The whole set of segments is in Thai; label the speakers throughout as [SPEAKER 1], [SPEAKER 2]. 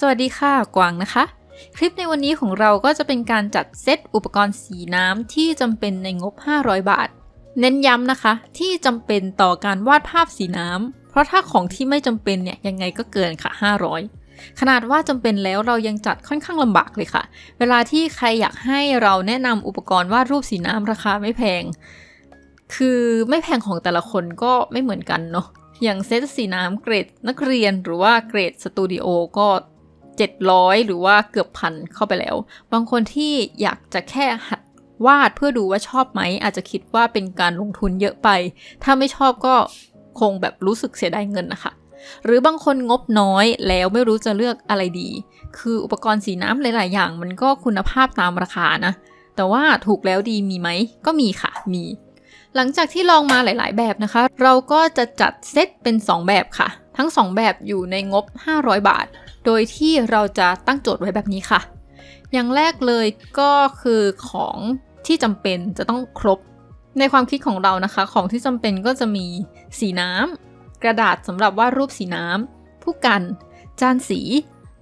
[SPEAKER 1] สวัสดีค่ะ กวางนะคะ คลิปในวันนี้ของเราก็จะเป็นการจัดเซตอุปกรณ์สีน้ำที่จำเป็นในงบ 500 บาท เน้นย้ำนะคะ ที่จำเป็นต่อการวาดภาพสีน้ำเพราะถ้าของที่ไม่จำเป็นเนี่ยยังไงก็เกินค่ะ 500 ขนาดว่าจำเป็นแล้วเรายังจัดค่อนข้างลำบากเลยค่ะ เวลาที่ใครอยากให้เราแนะนำอุปกรณ์วาดรูปสีน้ำราคาไม่แพง คือไม่แพงของแต่ละคนก็ไม่เหมือนกันเนาะอย่างเซตสีน้ำเกรดนักเรียนหรือว่าเกรดสตูดิโอก็ 700 หรือว่าเกือบพันเข้าไปแล้ว บางคนที่อยากจะแค่หัดวาดเพื่อดูว่าชอบไหม อาจจะคิดว่าเป็นการลงทุนเยอะไป ถ้าไม่ชอบก็คงแบบรู้สึกเสียดายเงินนะคะหรือบางคนงบน้อยแล้วไม่รู้จะเลือกอะไรดี คืออุปกรณ์สีน้ำหลาย ๆ อย่าง มันก็คุณภาพตามราคานะ แต่ว่าถูกแล้วดีมีไหม ก็มีค่ะ มี หลังจากที่ลองมาหลาย ๆ แบบนะคะ เราก็จะจัดเซตเป็น 2 แบบค่ะ ทั้ง 2 แบบอยู่ในงบ 500 บาท โดยที่เราจะตั้งโจทย์ไว้แบบนี้ค่ะ อย่างแรกเลยก็คือของที่จำเป็นจะต้องครบ ในความคิดของเรานะคะ ของที่จำเป็นก็จะมีสีน้ำกระดาษสำหรับวาดรูปสีน้ำผู้กัน จานสี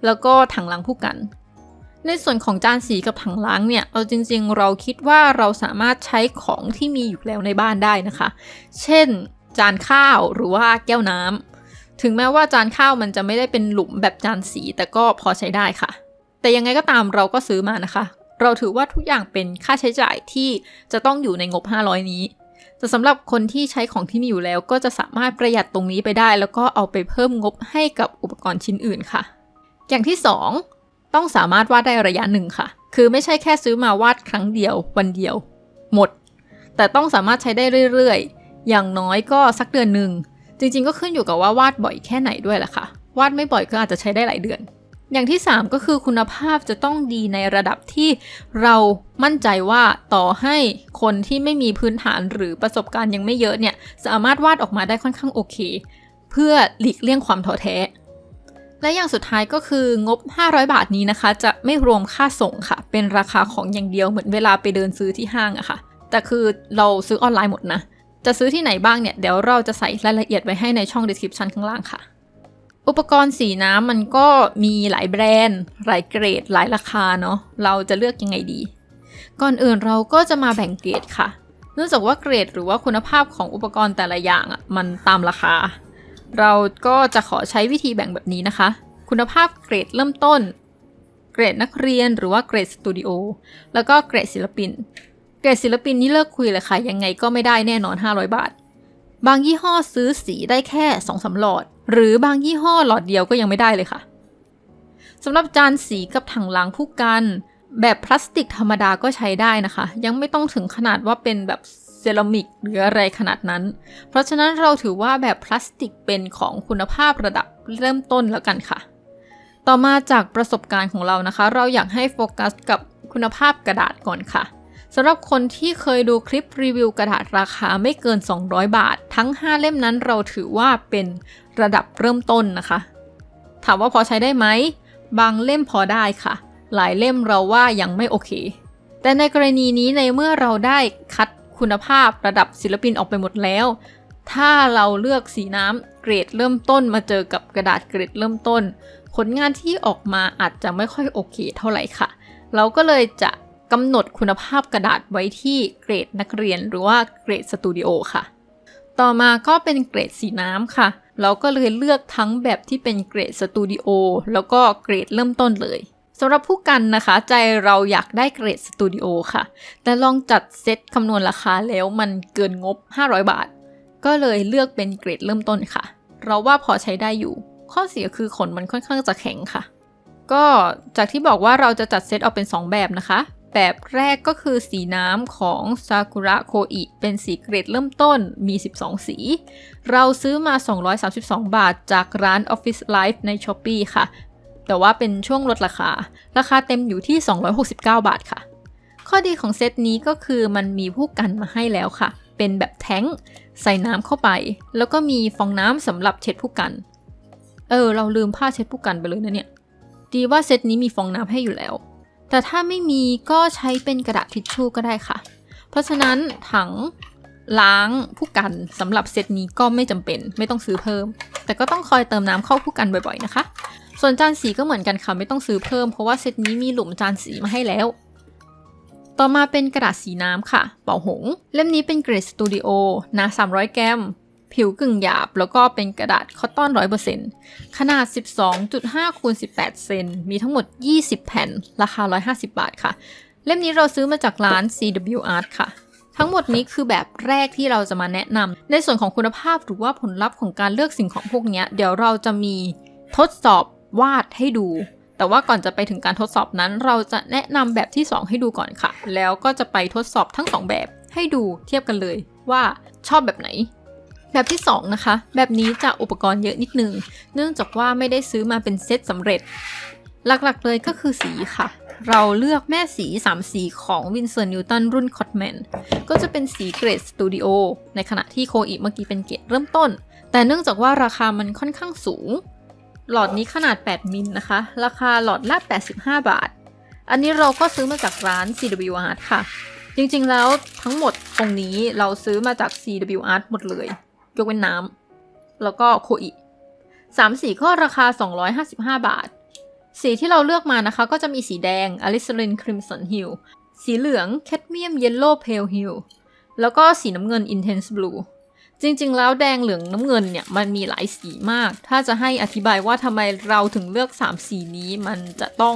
[SPEAKER 1] แล้วก็ถังล้างผู้กัน ในส่วนของจานสีกับถังล้างเนี่ย เอาจริง ๆ เราคิดว่าเราสามารถใช้ของที่มีอยู่แล้วในบ้านได้นะคะ เช่น จานข้าวหรือว่าแก้วน้ำ ถึงแม้ว่าจานข้าวมันจะไม่ได้เป็นหลุมแบบจานสี แต่ก็พอใช้ได้ค่ะ แต่ยังไงก็ตามเราก็ซื้อมานะคะ เราถือว่าทุกอย่างเป็นค่าใช้จ่ายที่จะต้องอยู่ในงบ 500 นี้ แต่สำหรับคนที่ใช้ของที่มีอยู่แล้ว ก็จะสามารถประหยัดตรงนี้ไปได้ แล้วก็เอาไปเพิ่มงบให้กับอุปกรณ์ชิ้นอื่นค่ะ อย่างที่ 2 ต้องสามารถวาดได้ระยะหนึ่งค่ะ คือไม่ใช่แค่ซื้อมาวาดครั้งเดียว วันเดียว หมด แต่ต้องสามารถใช้ได้เรื่อยๆ อย่างน้อยก็สักเดือนหนึ่ง จริงๆ ก็ขึ้นอยู่กับว่าวาดบ่อยแค่ไหนด้วยแหละค่ะ วาดไม่บ่อยก็อาจจะใช้ได้หลายเดือน อย่างที่ 3 ก็คือคุณภาพจะต้องดีในระดับที่เรามั่นใจว่าต่อให้คนที่ไม่มีพื้นฐานหรือประสบการณ์ยังไม่เยอะเนี่ยสามารถวาดออกมาได้ค่อนข้างโอเค เพื่อหลีกเลี่ยงความท้อแท้ และอย่างสุดท้ายก็คืองบ 500 บาทนี้นะคะ จะไม่รวมค่าส่งค่ะ เป็นราคาของอย่างเดียวเหมือนเวลาไปเดินซื้อที่ห้างอะค่ะ แต่คือเราซื้อออนไลน์หมดนะ จะซื้อที่ไหนบ้างเนี่ย เดี๋ยวเราจะใส่รายละเอียดไว้ให้ในช่อง description ข้างล่างค่ะ อุปกรณ์สีน้ำมันก็มีหลายแบรนด์ หลายเกรด หลายราคาเนาะ เราจะเลือกยังไงดี ก่อนอื่นเราก็จะมาแบ่งเกรดค่ะ เนื่องจากว่าเกรดหรือว่าคุณภาพของอุปกรณ์แต่ละอย่างอะมันตามราคา เราก็จะขอใช้วิธีแบ่งแบบนี้นะคะ คุณภาพเกรดเริ่มต้นเกรดนักเรียนหรือว่าเกรดสตูดิโอแล้วก็เกรดศิลปิน เกรดศิลปินนี่เลิกคุยเลยค่ะ ยังไงก็ไม่ได้แน่นอน 500 บาท บางยี่ห้อซื้อสีได้แค่2อสหลอด หรือบางยี่ห้อหลอดเดียวก็ยังไม่ได้เลยค่ะสำหรับจานสีกับถังล้างผู้กัน แบบพลาสติกธรรมดาก็ใช้ได้นะคะ ยังไม่ต้องถึงขนาดว่าเป็นแบบเซรามิกหรืออะไรขนาดนั้น เพราะฉะนั้นเราถือว่าแบบพลาสติกเป็นของคุณภาพระดับเริ่มต้นแล้วกันค่ะ ต่อมาจากประสบการณ์ของเรานะคะ เราอยากให้โฟกัสกับคุณภาพกระดาษก่อนค่ะ สำหรับคนที่เคยดูคลิปรีวิวกระดาษราคาไม่เกิน 200 บาท ทั้ง 5 เล่มนั้นเราถือว่าเป็นระดับเริ่มต้นนะคะ ถามว่าพอใช้ได้ไหม บางเล่มพอได้ค่ะ หลายเล่มเราว่ายังไม่โอเค แต่ในกรณีนี้ในเมื่อเราได้คัดคุณภาพระดับศิลปินออกไปหมดแล้ว ถ้าเราเลือกสีน้ำเกรดเริ่มต้นมาเจอกับกระดาษเกรดเริ่มต้น ผลงานที่ออกมาอาจจะไม่ค่อยโอเคเท่าไหร่ค่ะ เราก็เลยจะ กำหนดคุณภาพกระดาษไว้ที่เกรดนักเรียนหรือว่าเกรดสตูดิโอค่ะ ต่อมาก็เป็นเกรดสีน้ำค่ะ เราก็เลยเลือกทั้งแบบที่เป็นเกรดสตูดิโอแล้วก็เกรดเริ่มต้นเลยสำหรับผู้กันนะคะ ใจเราอยากได้เกรดสตูดิโอค่ะ แต่ลองจัดเซตคำนวณราคาแล้วมันเกินงบ 500 บาท ก็เลยเลือกเป็นเกรดเริ่มต้นค่ะ เราว่าพอใช้ได้อยู่ ข้อเสียคือขนมันค่อนข้างจะแข็งค่ะ ก็จากที่บอกว่าเราจะจัดเซตออกเป็น 2 แบบนะคะ แบบแรกก็คือสีน้ำของซากุระโคอิเป็นสีเกรดเริ่มต้นมี 12 สี เราซื้อมา 232 บาทจากร้าน Office Life ใน s h อ p e e ค่ะ แต่ว่าเป็นช่วงลดราคา ราคาเต็มอยู่ที่ 269 บาทค่ะ ข้อดีของเซตนี้ก็คือมันมีผู้กันมาให้แล้วค่ะ เป็นแบบแท้งใส่น้ำเข้าไป แล้วก็มีฟองน้ำสำหรับเช็ดผู้กัน เออ เราลืมผ้าเช็ดผู้กันไปเลยนะเนี่ย ดีว่าเซตนี้มีฟองน้ำให้อยู่แล้ว แต่ถ้าไม่มีก็ใช้เป็นกระดาษทิชชู่ก็ได้ค่ะ เพราะฉะนั้นถังล้างผู้กันสำหรับเซตนี้ก็ไม่จำเป็นไม่ต้องซื้อเพิ่ม แต่ก็ต้องคอยเติมน้ำเข้าผู้กันบ่อยๆนะคะ ส่วนจานสีก็เหมือนกันค่ะไม่ต้องซื้อเพิ่มเพราะว่าเซตนี้มีหลุมจานสีมาให้แล้ว ต่อมาเป็นกระดาษสีน้ำค่ะ เป่าหง เล่มนี้เป็นเกรดสตูดิโอหนา300กรม ผิวกึ่งหยาบ แล้วก็เป็นกระดาษคอตตอน 100%ขนาด 12.5คูณ18 เซน มีทั้งหมด 20 แผ่น ราคา 150 บาทค่ะ เล่มนี้เราซื้อมาจากร้าน CW Art ค่ะ ทั้งหมดนี้คือแบบแรกที่เราจะมาแนะนำในส่วนของคุณภาพหรือว่าผลลัพธ์ของการเลือกสิ่งของพวกนี้เดี๋ยวเราจะมีทดสอบวาดให้ดูแต่ว่าก่อนจะไปถึงการทดสอบนั้น เราจะแนะนำแบบที่ 2 ให้ดูก่อนค่ะ แล้วก็จะไปทดสอบทั้ง 2 แบบให้ดูเทียบกันเลยว่าชอบแบบไหน แบบที่ 2 นะคะ แบบนี้จะอุปกรณ์เยอะนิดนึง เนื่องจากว่าไม่ได้ซื้อมาเป็นเซตสำเร็จ หลักๆเลยก็คือสีค่ะ เราเลือกแม่สี 3 สีของวินเซอร์นิวตันรุ่นคอตแมนก็จะเป็นสีเกรดสตูดิโอในขณะที่โคอีเมื่อกี้เป็นเกรดเริ่มต้น แต่เนื่องจากว่าราคามันค่อนข้างสูง หลอดนี้ขนาด 8 มิลนะคะ ราคาหลอดละ85 บาท อันนี้เราก็ซื้อมาจากร้าน CW Art ค่ะจริงๆ แล้วทั้งหมดตรงนี้เราซื้อมาจาก CW Art หมดเลย ยกเว้นน้ำแล้วก็โคอิสามสีก็ราคา 255 บาท สีที่เราเลือกมานะคะ ก็จะมีสีแดง Alizarin Crimson Hill สีเหลือง Cadmium Yellow Pale Hill แล้วก็สีน้ำเงิน Intense Blue จริงๆ แล้วแดงเหลืองน้ำเงินเนี่ย มันมีหลายสีมาก ถ้าจะให้อธิบายว่าทำไมเราถึงเลือก 3 สีนี้มันจะต้อง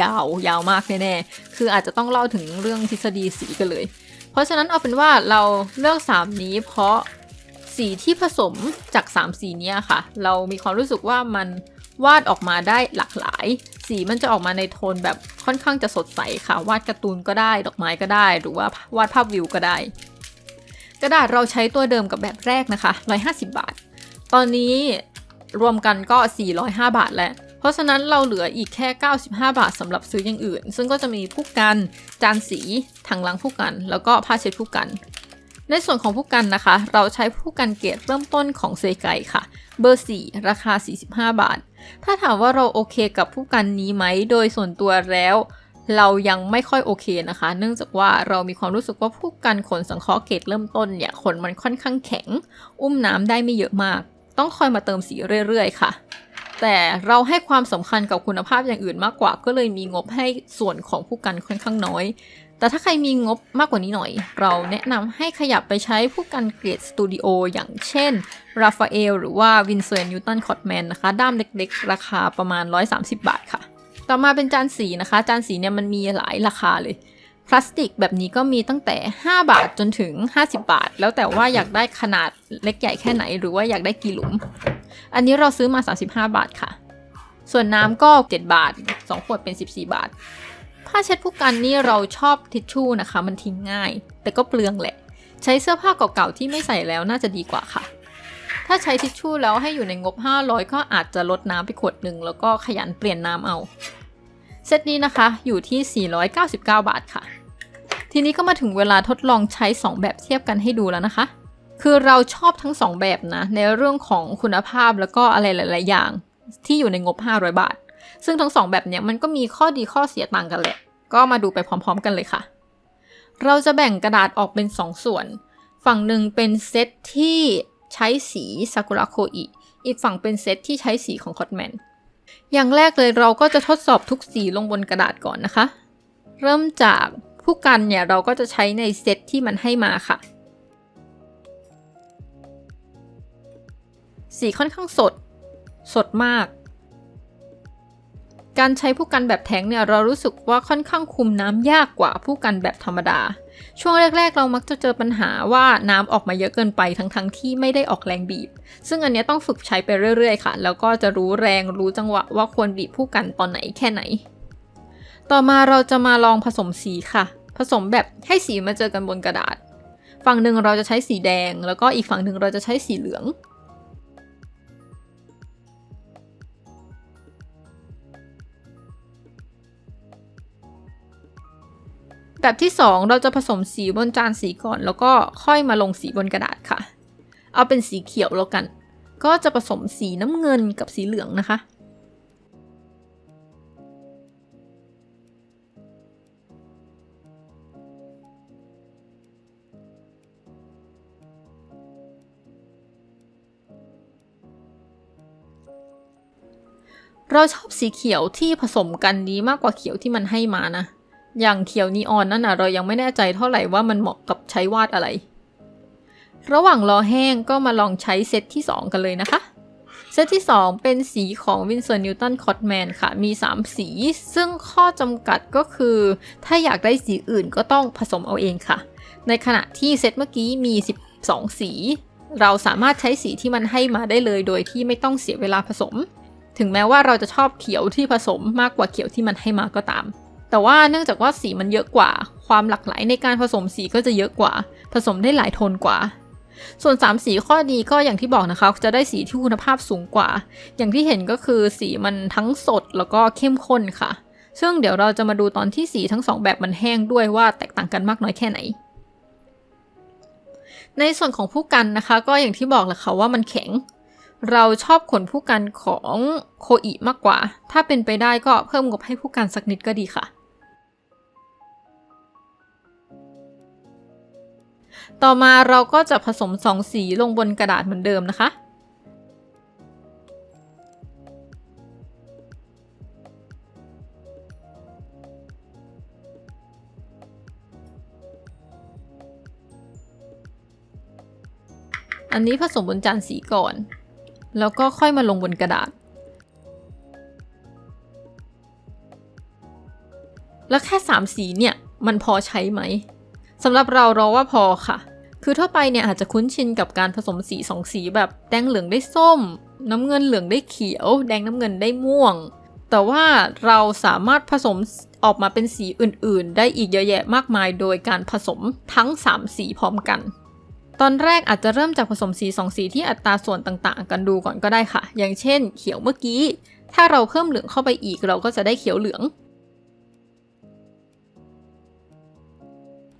[SPEAKER 1] ยาวยาวมากแน่ๆ คืออาจจะต้องเล่าถึงเรื่องทฤษฎีสีกันเลย เพราะฉะนั้นเอาเป็นว่าเราเลือก 3 นี้เพราะ สีที่ผสมจาก 3 สีนี้ค่ะ เรามีความรู้สึกว่ามันวาดออกมาได้หลากหลาย สีมันจะออกมาในโทนแบบค่อนข้างจะสดใสค่ะ วาดการ์ตูนก็ได้ ดอกไม้ก็ได้ หรือว่าวาดภาพวิวก็ได้ กระดาษเราใช้ตัวเดิมกับแบบแรกนะคะ 150 บาท ตอนนี้รวมกันก็ 405 บาทแล้ว เพราะฉะนั้นเราเหลืออีกแค่ 95 บาทสำหรับซื้ออย่างอื่น ซึ่งก็จะมีผู้กัน จานสี ถังล้างผู้กัน แล้วก็ผ้าเช็ดผู้กัน ในส่วนของผู้กันนะคะ เราใช้ผู้กันเกรดเริ่มต้นของเซไกค่ะ เบอร์ 4 ราคา 45 บาท ถ้าถามว่าเราโอเคกับผู้กันนี้ไหม โดยส่วนตัวแล้ว เรายังไม่ค่อยโอเคนะคะ เนื่องจากว่าเรามีความรู้สึกว่าผู้กันขนสังเคราะห์เกรดเริ่มต้นเนี่ยขนมันค่อนข้างแข็ง อุ้มน้ำได้ไม่เยอะมาก ต้องคอยมาเติมสีเรื่อยๆ ค่ะแต่เราให้ความสำคัญกับคุณภาพอย่างอื่นมากกว่า ก็เลยมีงบให้ส่วนของผู้กันค่อนข้างน้อย แต่ถ้าใครมีงบมากกว่านี้หน่อย เราแนะนำให้ขยับไปใช้ผู้กันเกรดสตูดิโออย่างเช่นราฟาเอลหรือว่าวินเซอร์นิวตันคอตแมนนะคะ ด้ามเล็กๆ ราคาประมาณ 130 บาทค่ะ ต่อมาเป็นจานสีนะคะ จานสีเนี่ยมันมีหลายราคาเลย พลาสติกแบบนี้ก็มีตั้งแต่ 5 บาทจนถึง 50 บาท แล้วแต่ว่าอยากได้ขนาดเล็กใหญ่แค่ไหน หรือว่าอยากได้กี่หลุม อันนี้เราซื้อมา 35 บาทค่ะ ส่วนน้ำก็ 7 บาท 2 ขวดเป็น 14 บาท ผ้าเช็ดผู้กันนี่เราชอบทิชชู่นะคะ มันทิ้งง่าย แต่ก็เปลืองแหละ ใช้เสื้อผ้าเก่าๆที่ไม่ใส่แล้วน่าจะดีกว่าค่ะ ถ้าใช้ทิชชู่แล้วให้อยู่ในงบ 500 ก็อาจจะลดน้ำไปขวดหนึ่งแล้วก็ขยันเปลี่ยนน้ำเอา เซตนี้นะคะอยู่ที่ 499 บาทค่ะ ทีนี้ก็มาถึงเวลาทดลองใช้ 2 แบบเทียบกันให้ดูแล้วนะคะ คือเราชอบทั้ง 2 แบบนะในเรื่องของคุณภาพแล้วก็อะไรหลาย ๆ อย่าง ที่อยู่ในงบ 500 บาท ซึ่งทั้ง2แบบเนี้ยมันก็มีข้อดีข้อเสียต่างกันแหละ ก็มาดูไปพร้อม ๆ กันเลยค่ะ เราจะแบ่งกระดาษออกเป็น 2 ส่วน ฝั่งหนึ่งเป็นเซตที่ใช้สีซากุระโคอิ อีกฝั่งเป็นเซตที่ใช้สีของคอตแมน อย่างแรกเลยเราก็จะทดสอบทุกสีลงบนกระดาษก่อนนะคะ เริ่มจากผู้กันเนี่ยเราก็จะใช้ในเซตที่มันให้มาค่ะ สีค่อนข้างสด สดมาก การใช้ผู้กันแบบแท้งเนี่ยเรารู้สึกว่าค่อนข้างคุมน้ำยากกว่าผู้กันแบบธรรมดา ช่วงแรก ๆ เรามักจะเจอปัญหาว่าน้ำออกมาเยอะเกินไปทั้งๆทที่ไม่ได้ออกแรงบีบ ซึ่งอันนี้ต้องฝึกใช้ไปเรื่อย ๆ ค่ะ แล้วก็จะรู้แรงรู้จังหวะว่าควรบีบผู้กันตอนไหนแค่ไหน ต่อมาเราจะมาลองผสมสีค่ะ ผสมแบบให้สีมาเจอกันบนกระดาษ ฝั่งหนึ่งเราจะใช้สีแดง แล้วก็อีกฝั่งหนึ่งเราจะใช้สีเหลือง แบบที่ 2 เราจะผสมสีบนจานสีก่อน แล้วก็ค่อยมาลงสีบนกระดาษค่ะ เอาเป็นสีเขียวแล้วกัน ก็จะผสมสีน้ำเงินกับสีเหลืองนะคะ เราชอบสีเขียวที่ผสมกันนี้มากกว่าเขียวที่มันให้มานะ อย่างเขียวนีออนนั่นนะเรายังไม่แน่ใจเท่าไหร่ว่ามันเหมาะกับใช้วาดอะไร ระหว่างรอแห้งก็มาลองใช้เซตที่ 2 กันเลยนะคะ เซตที่ 2 เป็นสีของวินเซอร์นิวตันคอตแมนค่ะ มี 3 สี ซึ่งข้อจำกัดก็คือ ถ้าอยากได้สีอื่นก็ต้องผสมเอาเองค่ะ ในขณะที่เซตเมื่อกี้มี 12 สี เราสามารถใช้สีที่มันให้มาได้เลยโดยที่ไม่ต้องเสียเวลาผสม ถึงแม้ว่าเราจะชอบเขียวที่ผสมมากกว่าเขียวที่มันให้มาก็ตาม แต่ว่าเนื่องจากว่าสีมันเยอะกว่า ความหลากหลายในการผสมสีก็จะเยอะกว่า ผสมได้หลายโทนกว่า ส่วน 3 สีข้อดีก็อย่างที่บอกนะคะ จะได้สีที่คุณภาพสูงกว่า อย่างที่เห็นก็คือสีมันทั้งสดแล้วก็เข้มข้นค่ะ ซึ่งเดี๋ยวเราจะมาดูตอนที่สีทั้งสองแบบมันแห้งด้วยว่าแตกต่างกันมากน้อยแค่ไหน ในส่วนของผู้กันนะคะ ก็อย่างที่บอกแหละค่ะว่ามันแข็งเราชอบขนผู้กันของโคอิมากกว่า ถ้าเป็นไปได้ก็เพิ่มงบให้ผู้กันสักนิดก็ดีค่ะ ต่อมาเราก็จะผสมสองสีลงบนกระดาษเหมือนเดิมนะคะ อันนี้ผสมบนจานสีก่อน แล้วก็ค่อยมาลงบนกระดาษ แล้วแค่ 3 สีเนี่ย มันพอใช้ไหม สำหรับเราเราว่าพอค่ะ คือทั่วไปเนี่ยอาจจะคุ้นชินกับการผสมสีสองสีแบบแดงเหลืองได้ส้ม น้ำเงินเหลืองได้เขียว แดงน้ำเงินได้ม่วง แต่ว่าเราสามารถผสมออกมาเป็นสีอื่นๆ ได้อีกเยอะแยะมากมาย โดยการผสมทั้ง 3 สีพร้อมกัน ตอนแรกอาจจะเริ่มจากผสมสีสองสีที่อัตราส่วนต่างๆ กันดูก่อนก็ได้ค่ะ อย่างเช่น เขียวเมื่อกี้ ถ้าเราเพิ่มเหลืองเข้าไปอีกเราก็จะได้เขียวเหลือง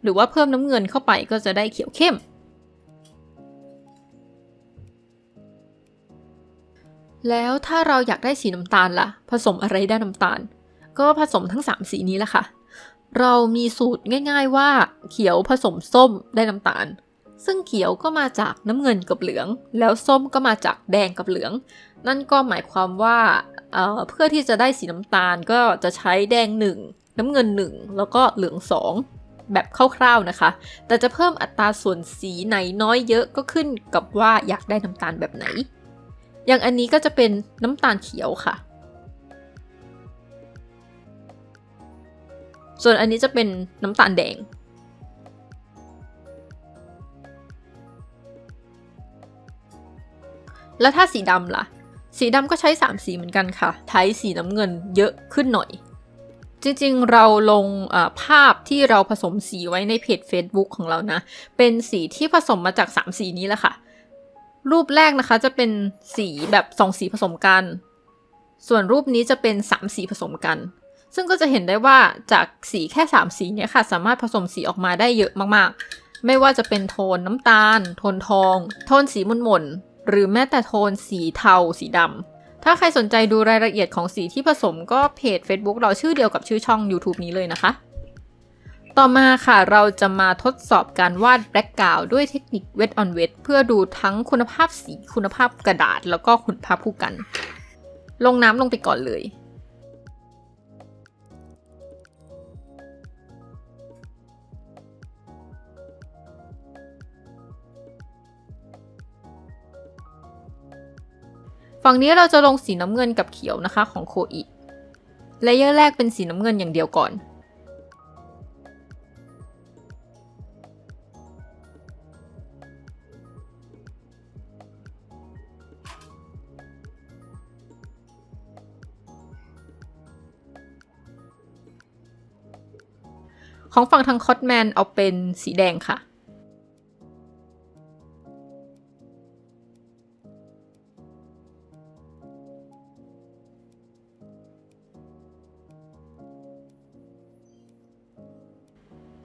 [SPEAKER 1] หรือว่าเพิ่มน้ำเงินเข้าไปก็จะได้เขียวเข้ม แล้วถ้าเราอยากได้สีน้ำตาลล่ะ ผสมอะไรได้น้ำตาล ก็ผสมทั้ง 3 สีนี้แหละค่ะ เรามีสูตรง่าย ๆว่า เขียวผสมส้มได้น้ำตาล ซึ่งเขียวก็มาจากน้ำเงินกับเหลือง แล้วส้มก็มาจากแดงกับเหลือง นั่นก็หมายความว่าเเพื่อที่จะได้สีน้ำตาลก็จะใช้แดง 1 น้ำเงิน 1 แล้วก็เหลือง 2 แบบคร่าวๆนะคะ แต่จะเพิ่มอัตราส่วนสีไหนน้อยเยอะก็ขึ้นกับว่าอยากได้น้ำตาลแบบไหน อย่างอันนี้ก็จะเป็นน้ำตาลเขียวค่ะ ส่วนอันนี้จะเป็นน้ำตาลแดงแล้วถ้าสีดำล่ะ สีดำก็ใช้ 3 สีเหมือนกันค่ะ ใช้สีน้ำเงินเยอะขึ้นหน่อย จริงๆ เราลงภาพที่เราผสมสีไว้ในเพจ Facebook ของเรานะ เป็นสีที่ผสมมาจาก 3 สีนี้แหละค่ะ รูปแรกนะคะจะเป็นสีแบบสองสีผสมกัน ส่วนรูปนี้จะเป็น 3 สีผสมกัน ซึ่งก็จะเห็นได้ว่าจากสีแค่ 3 สีเนี้ยค่ะ สามารถผสมสีออกมาได้เยอะมากๆ ไม่ว่าจะเป็นโทนน้ำตาล โทนทอง โทนสีมุนๆหรือแม้แต่โทนสีเทา สีดำ ถ้าใครสนใจดูรายละเอียดของสีที่ผสมก็เพจ Facebook เราชื่อเดียวกับชื่อช่อง YouTube นี้เลยนะคะ ต่อมาค่ะเราจะมาทดสอบการวาดแบล็กกราวด้วยเทคนิค Wet on Wet เพื่อดูทั้งคุณภาพสีคุณภาพกระดาษ แล้วก็คุณภาพผู้กัน ลงน้ำลงไปก่อนเลย ฝั่งนี้เราจะลงสีน้ำเงินกับเขียวนะคะของโคอิเลเยอร์แรกเป็นสีน้ำเงินอย่างเดียวก่อน ของฝั่งทางคอตแมนเอาเป็นสีแดงค่ะ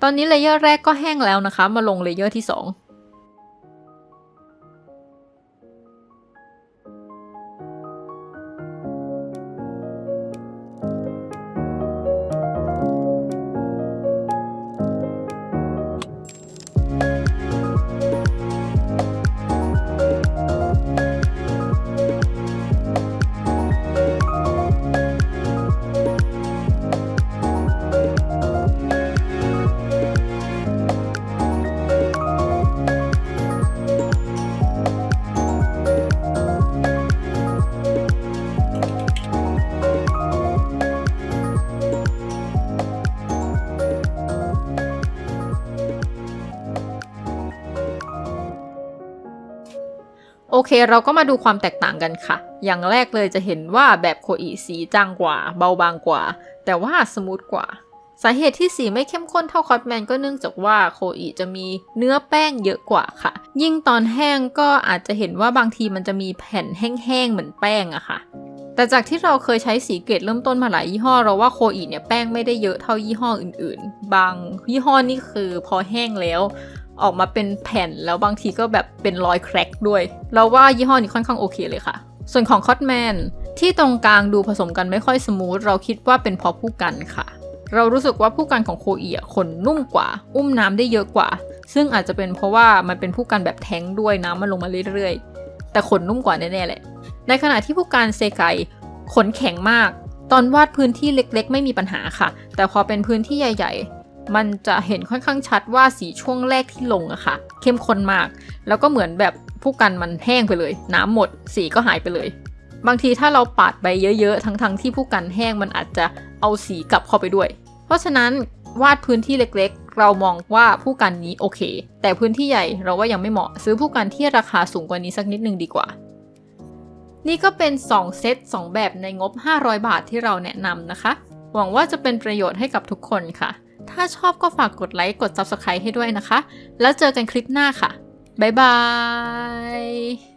[SPEAKER 1] ตอนนี้เลเยอร์แรกก็แห้งแล้วนะคะ มาลงเลเยอร์ที่ 2 โอเค เราก็มาดูความแตกต่างกันค่ะ อย่างแรกเลยจะเห็นว่าแบบโคอีสีจางกว่า เบาบางกว่า แต่ว่าสมูทกว่า สาเหตุที่สีไม่เข้มข้นเท่าคอตแมนก็เนื่องจากว่าโคอีจะมีเนื้อแป้งเยอะกว่าค่ะ ยิ่งตอนแห้งก็อาจจะเห็นว่าบางทีมันจะมีแผ่นแห้งๆเหมือนแป้งอะค่ะแต่จากที่เราเคยใช้สีเกรดเริ่มต้นมาหลายยี่ห้อเราว่าโคอีเนี่ยแป้งไม่ได้เยอะเท่ายี่ห้ออื่นๆ บางยี่ห้อนี่คือพอแห้งแล้ว ออกมาเป็นแผ่นแล้วบางทีก็แบบเป็นรอยแครกด้วย เราว่ายี่ห้อนี้ค่อนข้างโอเคเลยค่ะ ส่วนของคอตแมนที่ตรงกลางดูผสมกันไม่ค่อยสมูท เราคิดว่าเป็นเพราะผู้กันค่ะ เรารู้สึกว่าผู้กันของโคอีอขนนุ่มกว่า อุ้มน้ำได้เยอะกว่า ซึ่งอาจจะเป็นเพราะว่ามันเป็นผู้กันแบบแท้งด้วยน้ำมันลงมาเรื่อยๆ แต่ขนนุ่มกว่าแน่ๆแหละ ในขณะที่ผู้การเซไกขนแข็งมาก ตอนวาดพื้นที่เล็กๆ ไม่มีปัญหาค่ะ แต่พอเป็นพื้นที่ใหญ่ๆ มันจะเห็นค่อนข้างชัดว่าสีช่วงแรกที่ลงอะค่ะ เข้มข้นมาก แล้วก็เหมือนแบบผู้กันมันแห้งไปเลย น้ำหมดสีก็หายไปเลย บางทีถ้าเราปาดไปเยอะๆ ทั้งๆ ที่ผู้กันแห้งมันอาจจะเอาสีกลับเข้าไปด้วย เพราะฉะนั้นวาดพื้นที่เล็กๆ เรามองว่าผู้กันนี้โอเค แต่พื้นที่ใหญ่เราว่ายังไม่เหมาะซื้อผู้กันที่ราคาสูงกว่านี้สักนิดนึงดีกว่า นี่ก็เป็น 2 เซต 2 แบบในงบ 500 บาทที่เราแนะนำนะคะ หวังว่าจะเป็นประโยชน์ให้กับทุกคนค่ะ ถ้าชอบก็ฝากกดไลค์ กด Subscribe ให้ด้วยนะคะ แล้วเจอกันคลิปหน้าค่ะ บ๊ายบาย